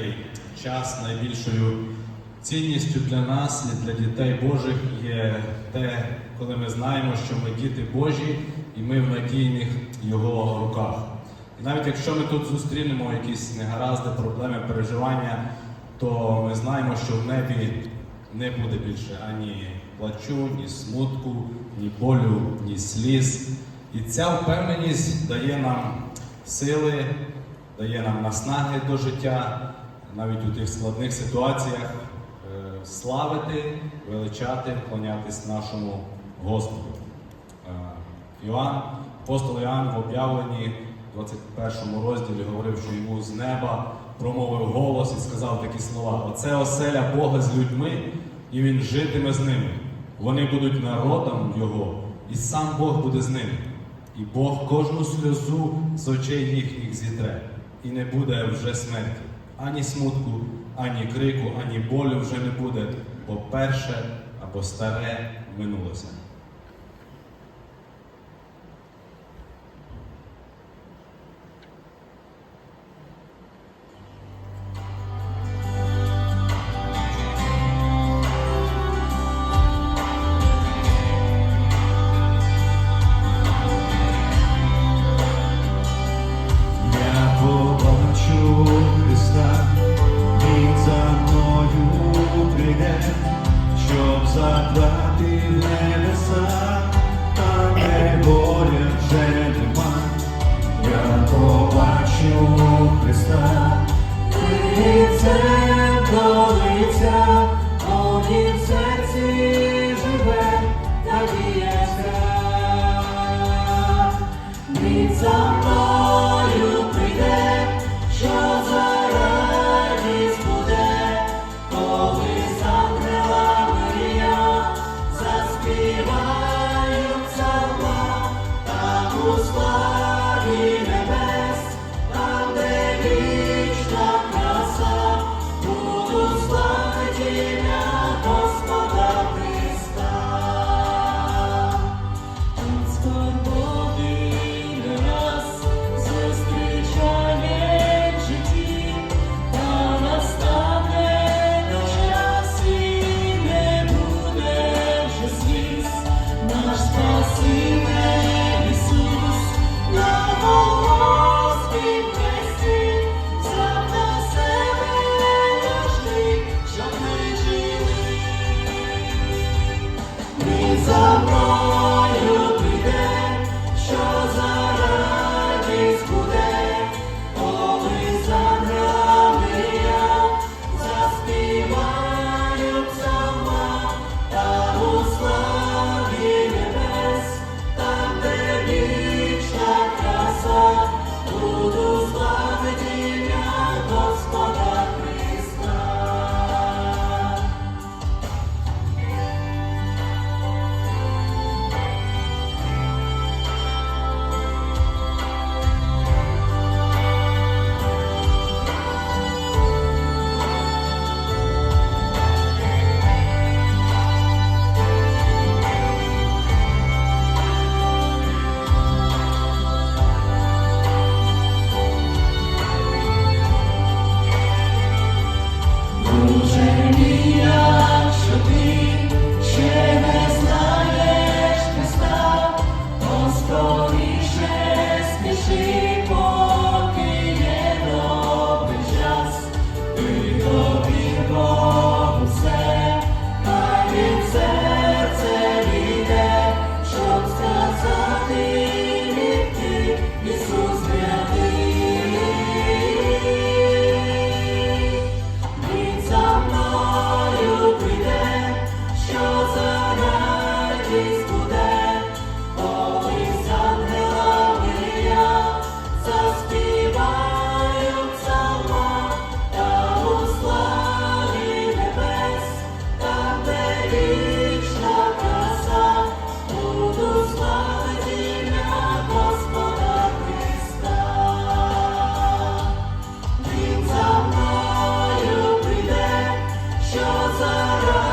цей час найбільшою цінністю для нас і для дітей Божих є те, коли ми знаємо, що ми діти Божі і ми в надійних Його руках. І навіть якщо ми тут зустрінемо якісь негаразди, проблеми, переживання, то ми знаємо, що в небі не буде більше ані плачу, ні смутку, ні болю, ні сліз. І ця впевненість дає нам сили, дає нам наснаги до життя, навіть у тих складних ситуаціях е, славити, величати, вклонятись нашому Господу. Е, Іоанн, апостол Іоанн в об'явленні в 21 розділі говорив, що йому з неба промовив голос і сказав такі слова: Оце оселя Бога з людьми, і він житиме з ними. Вони будуть народом Його, і сам Бог буде з ними. І Бог кожну сльозу з очей їхніх зітре, і не буде вже смерті, ані смутку, ані крику, ані болю вже не буде, бо перше або старе минулося. Він Lazarus.